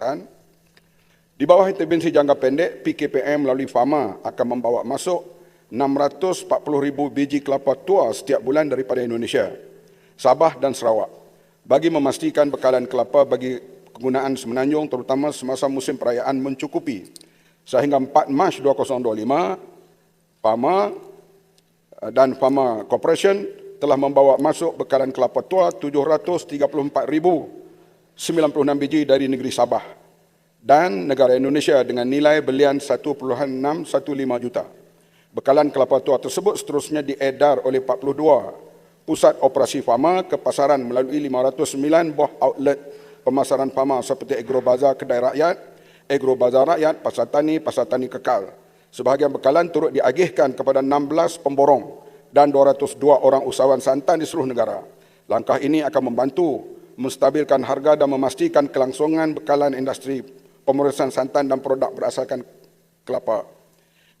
tempatan. Di bawah intervensi jangka pendek, PKPM melalui FAMA akan membawa masuk 640,000 biji kelapa tua setiap bulan daripada Indonesia, Sabah dan Sarawak bagi memastikan bekalan kelapa bagi kegunaan semenanjung terutama semasa musim perayaan mencukupi. Sehingga 4 Mac 2025, FAMA eh, dan FAMA Corporation telah membawa masuk bekalan kelapa tua 734,096 biji dari negeri Sabah dan negara Indonesia dengan nilai belian 1.615 juta. Bekalan kelapa tua tersebut seterusnya diedar oleh 42 pusat operasi fama ke pasaran melalui 509 buah outlet pemasaran fama seperti Agro Bazar Kedai Rakyat, Agro Bazar Rakyat, Pasar Tani, Pasar Tani Kekal. Sebahagian bekalan turut diagihkan kepada 16 pemborong dan 202 orang usahawan santan di seluruh negara. Langkah ini akan membantu menstabilkan harga dan memastikan kelangsungan bekalan industri pemeriksaan santan dan produk berasalkan kelapa.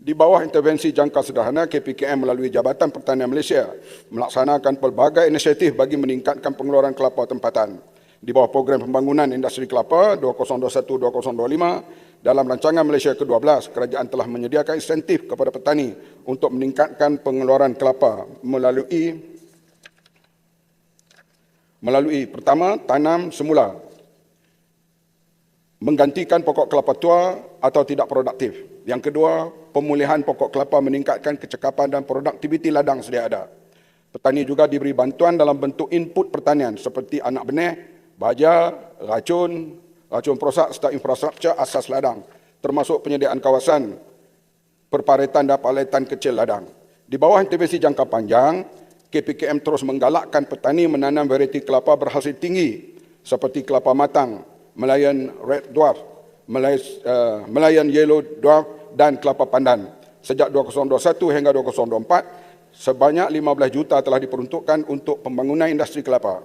Di bawah intervensi jangka sederhana, KPKM melalui Jabatan Pertanian Malaysia melaksanakan pelbagai inisiatif bagi meningkatkan pengeluaran kelapa tempatan. Di bawah program pembangunan industri kelapa 2021-2025, dalam rancangan Malaysia ke-12, kerajaan telah menyediakan insentif kepada petani untuk meningkatkan pengeluaran kelapa melalui melalui pertama tanam semula menggantikan pokok kelapa tua atau tidak produktif. Yang kedua, pemulihan pokok kelapa meningkatkan kecekapan dan produktiviti ladang sedia ada. Petani juga diberi bantuan dalam bentuk input pertanian seperti anak benih, baja, racun, racun perosak serta infrastruktur asas ladang termasuk penyediaan kawasan perparetan dan paletan kecil ladang. Di bawah intervensi jangka panjang, KPKM terus menggalakkan petani menanam variti kelapa berhasil tinggi seperti kelapa matang, Melayan Red Dwarf, uh, Melayan Yellow Dwarf dan Kelapa Pandan. Sejak 2021 hingga 2024, sebanyak 15 juta telah diperuntukkan untuk pembangunan industri kelapa.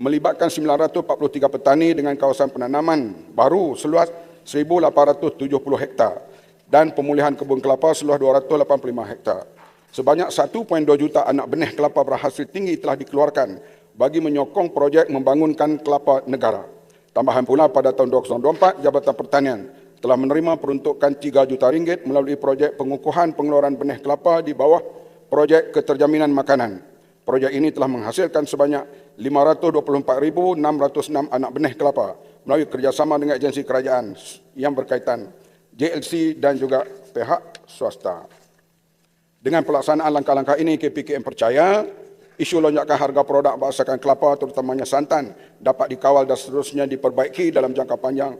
Melibatkan 943 petani dengan kawasan penanaman baru seluas 1,870 hektar dan pemulihan kebun kelapa seluas 285 hektar. Sebanyak 1.2 juta anak benih kelapa berhasil tinggi telah dikeluarkan bagi menyokong projek membangunkan kelapa negara. Tambahan pula pada tahun 2024, Jabatan Pertanian telah menerima peruntukan 3 juta ringgit melalui projek pengukuhan pengeluaran benih kelapa di bawah projek keterjaminan makanan. Projek ini telah menghasilkan sebanyak 524,606 anak benih kelapa melalui kerjasama dengan agensi kerajaan yang berkaitan JLC dan juga pihak swasta. Dengan pelaksanaan langkah-langkah ini, KPKM percaya isu lonjakan harga produk berdasarkan kelapa terutamanya santan dapat dikawal dan seterusnya diperbaiki dalam jangka panjang